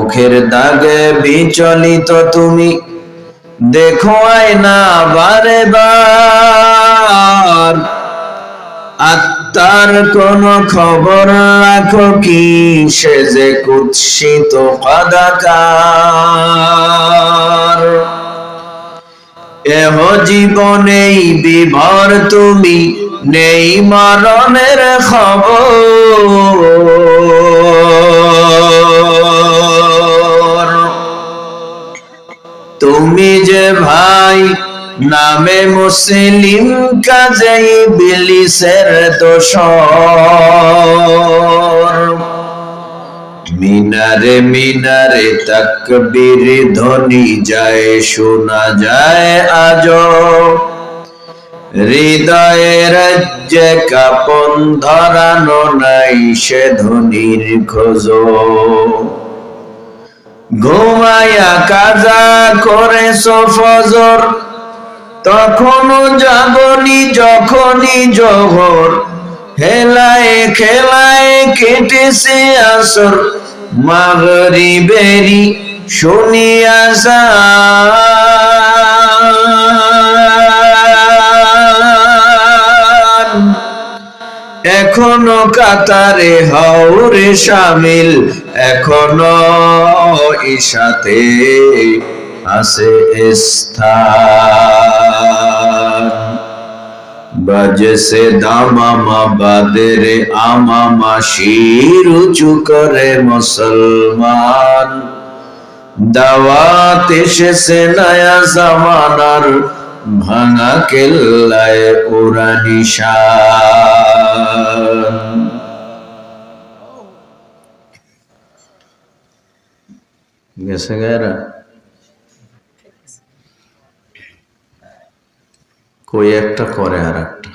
মুখের দাগে বিচলিত তুমি। দেখো আয়না বারে বার। আত্মার কোন খবর রাখো কি? সে যে কুৎসিত কদাকার এহ জীবনেই বিভর তুমি, নেই মরণের খবর। তুমি যে ভাই, নামে মুসলিম কাজেই বিলিসের দোষ মিনারে মিনারে তাকবীর ধ্বনি যায়, শোনা যায় আজ হৃদয়ের রাজ্যে কাপন ধরানো নাই সে ধ্বনির খোঁজ। ঘুমায়া কাজা করে সফজর তখনও জাগনি যখনই জহর। হেলায় খেলায় কেটেছে আসর। মাগরি বেরি শুনিয়া এখনও কাতারে হাওরে সামিল এখনও ইশাতে আছে স্থান। বাজে দামামা বাদের আমামা শির উঁচু করে মুসলমান। দাওয়াত এসেছে নয়া জামানার ভাঙা কেল্লায় ওরা নিশান। গেছে গায়রা কই একটা করে আর একটা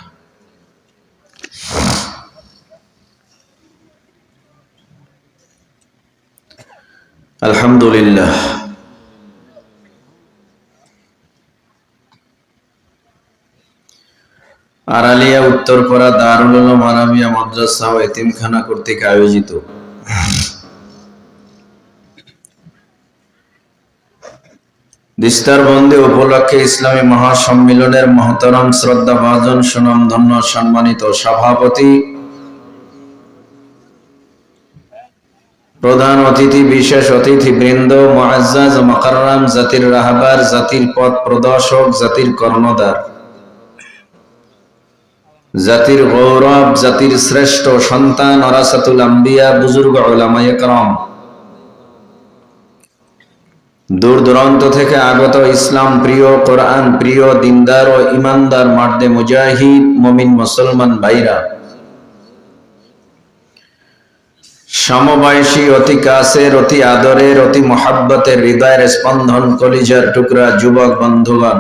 আলহামদুলিল্লাহ। আড়ালিয়া উত্তরপাড়া দারুল আরাবিয়া মাদ্রাসা ও এতিমখানা কর্তৃক আয়োজিত। দিস্তার বন্দে উপলক্ষে ইসলামী মহাসম্মিলনের মহতরম শ্রদ্ধা ভাজন সুনাম ধন্য সম্মানিত সভাপতি, প্রধান অতিথি, বিশেষ অতিথি বৃন্দ মুআজ্জাজ, মাকাররাম, জাতির রাহাবার, জাতির পথ প্রদর্শক, জাতির কর্ণধার। জাতির গৌরব, জাতির শ্রেষ্ঠ সন্তান অরাসাতুল আম্বিয়া, বুজুর্গ ওলামায় করম দূর দূরান্ত থেকে আগত ইসলাম প্রিয়, কোরআন প্রিয়, দিনদার ও ইমানদার মার্দে মুজাহিদ, মমিন মুসলমান ভাইরা। সমবয়সী, অতি কাছের, অতি আদরের, অতি মহাব্বতের হৃদয়ের স্পন্দন কলিজার টুকরা যুবক বন্ধুগণ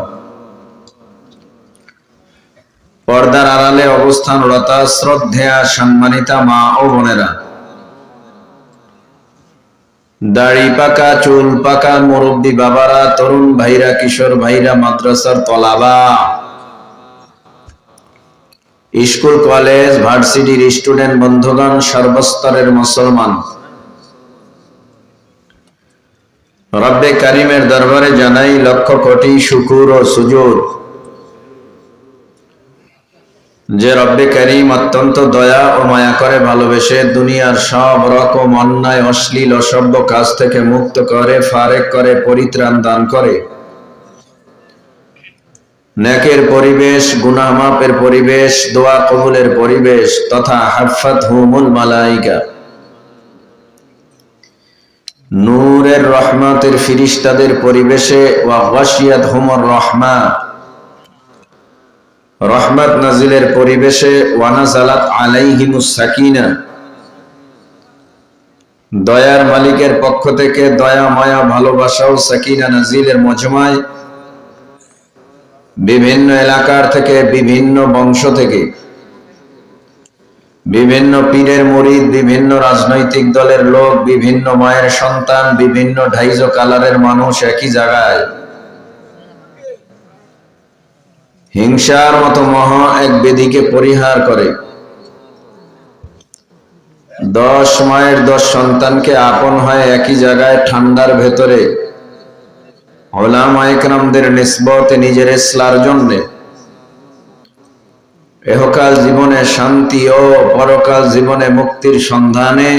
পর্দার আড়ালে অবস্থানরতা শ্রদ্ধেয়া সম্মানিতা মা ও বোনেরা। দাড়ি পাকা, চুল পাকা, মুরব্বী বাবারা, তরুণ ভাইরা, কিশোর ভাইরা, মাদ্রাসার তলাবা। স্কুল, কলেজ, ভার্সিটির স্টুডেন্ট বন্ধুগণ, সর্বস্তরের মুসলমান। রব্বে কারিমের দরবারে জানাই লক্ষ কোটি শুকুর ও সুজুর। যে রব্বে করিম অত্যন্ত দয়া ও মায়া করে ভালোবেসে দুনিয়ার সব রকম অন্যায়, অশ্লীল অসভ্য কাজ থেকে মুক্ত করে, ফারেক করে, পরিত্রাণ দান করে। নেকের পরিবেশ গুনামাপের পরিবেশ, দোয়া কবুলের পরিবেশ তথা হাফাত হুমুল মালাইকা। নূরের রহমাতের ফিরিস্তাদের পরিবেশে ওয়া ওয়াসিয়াত হুমর রহমা। রহমত নাজিলের পরিবেশে ওয়ানাজালাত আলাইহিমুস সাকিনা। দয়ার মালিকের পক্ষ থেকে দয়া, মায়া, ভালোবাসা ও সাকিনা নাজিলের মজমায় বিভিন্ন এলাকার থেকে, বিভিন্ন বংশ থেকে, বিভিন্ন পীরের মুরিদ বিভিন্ন রাজনৈতিক দলের লোক, বিভিন্ন মায়ের সন্তান, বিভিন্ন ঢাইজ কালারের মানুষ একই জায়গায়। হিংসার মতো মহা এক বেদিকে পরিহার করে। দশ মায়ের দশ সন্তানকে আপন হয় একই জায়গায় ঠান্ডার ভেতরে। ওলামা একরামদের নিসবতে নিজের ইসলার জন্যে। এহকাল জীবনে শান্তি ও পরকাল জীবনে মুক্তির সন্ধানে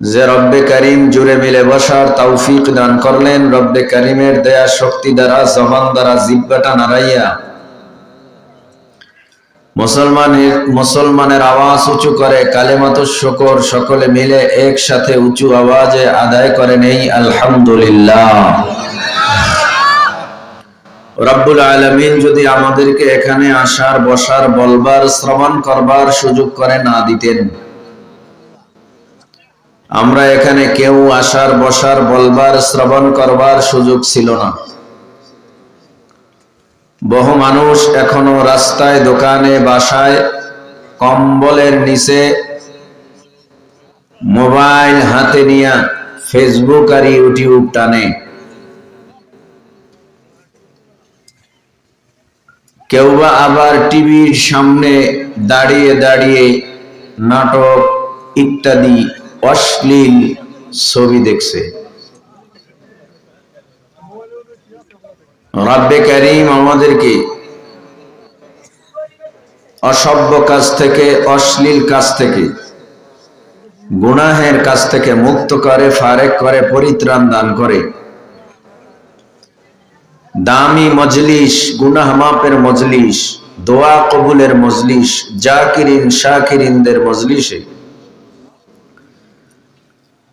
যে রব্বে করিম জুড়ে মিলে বসার তৌফিক দান করলেন, রব্বে করিমের দেয়া শক্তি দ্বারা, জবান দ্বারা, জিব্বাটা নাড়াইয়া। মুসলমানের মুসলমানের আওয়াজ উঁচু করে, কালেমাত শকর সকলে মিলে একসাথে উঁচু আওয়াজে আদায় করে নেই আলহামদুলিল্লাহ। রব্বুল আলমিন যদি আমাদেরকে এখানে আসার, বসার, বলবার, শ্রবণ করবার সুযোগ করে না দিতেন। আমরা এখানে কেউ আসার, বসার, বলবার, শ্রবণ করবার সুযোগ ছিল না। বহু মানুষ এখনও রাস্তায়, দোকানে, বাসায়, কম্বলের নিচে মোবাইল হাতে নিয়ে ফেসবুক আর ইউটিউব টানে। কেউ বা আবার টিভির সামনে দাঁড়িয়ে দাঁড়িয়ে নাটক ইত্যাদি অশ্লীল ছবি দেখছে। রাব্বে করিম আমাদেরকে অসভ্য কাজ থেকে, অশ্লীল কাজ থেকে, গুনাহের কাছ থেকে মুক্ত করে, ফারেক করে, পরিত্রাণ দান করে। দামি মজলিস, গুনাহ মাপের মজলিস, দোয়া কবুলের মজলিস, জাকিরিন, শাকিরিনদের মজলিসে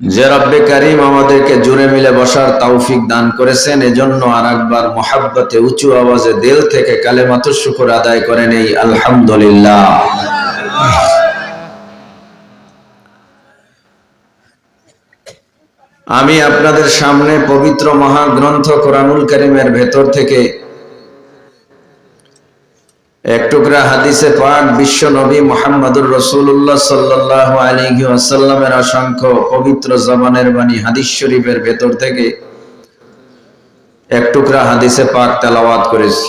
যে রব্বে করিম আমাদেরকে জুড়ে মিলে বসার তৌফিক দান করেছেন, এজন্য আর একবার মোহাব্বতে উঁচু আওয়াজে দিল থেকে কালেমাত শুকুর আদায় করে নেই আলহামদুলিল্লাহ। আমি আপনাদের সামনে পবিত্র মহাগ্রন্থ কোরআনুল করিমের ভেতর থেকে এক টুকরা হাদিসে পাক বিশ্ব নবী মোহাম্মদুর রসুল্লাহ সাল্লাহ আলী আসাল্লামের অসংখ্য পবিত্র জবানের বাণী হাদিস শরীফের ভেতর থেকে এক টুকরা হাদিসে পাক তেলাওয়াত করেছি।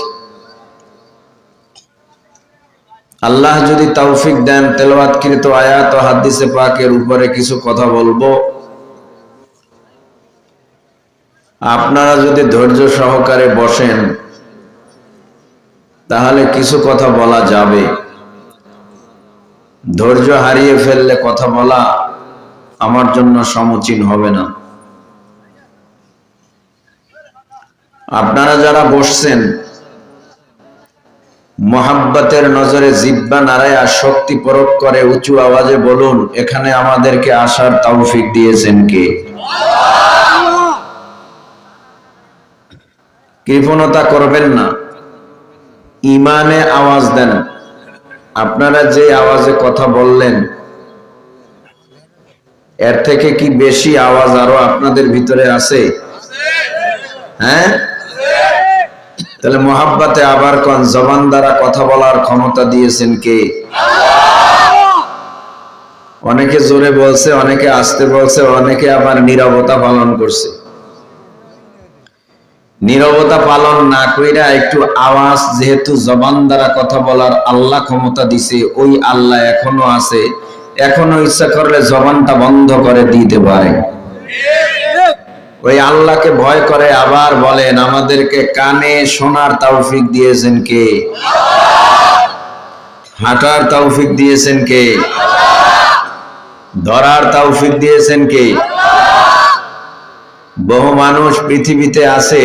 আল্লাহ যদি তৌফিক দেন তেলাওয়াতকৃত আয়াত ও হাদিসে পাকের উপরে কিছু কথা বলব। আপনারা যদি ধৈর্য সহকারে বসেন তাহলে কিছু কথা বলা যাবে। ধৈর্য হারিয়ে ফেললে কথা বলা আমার জন্য সমুচীন হবে না। আপনারা যারা বসছেন, মোহাব্বতের নজরে জিব্বা নারায়া শক্তি প্রয়োগ করে উঁচু আওয়াজে বলুন, এখানে আমাদেরকে আসার তৌফিক দিয়েছেন কে? কৃপণতা করবেন না। ইমানে আওয়াজ দেন। আপনারা যে আওয়াজে কথা বললেন, এর থেকে কি বেশি আওয়াজ আরও আপনাদের ভিতরে আছে? হ্যাঁ? তাহলে মোহাব্বাতে আবার কোন জবান দ্বারা কথা বলার ক্ষমতা দিয়েছেন কে? অনেকে জোরে বলছে, অনেকে আসতে বলছে, অনেকে আবার নিরবতা পালন করছে। নিরবতা পালন না কইরা একটু আওয়াজ, যেহেতু জবান দ্বারা কথা বলার আল্লাহ ক্ষমতা দিছে, ওই আল্লাহ এখনও আছে। এখনও ইচ্ছা করলে জবানটা বন্ধ করে দিতে পারে। ওই আল্লাহকে ভয় করে, আবার বলেন, আমাদেরকে কানে শোনার তৌফিক দিয়েছেন কে? হাঁটার তৌফিক দিয়েছেন কে? ধরার তৌফিক দিয়েছেন কে? বহু মানুষ পৃথিবীতে আছে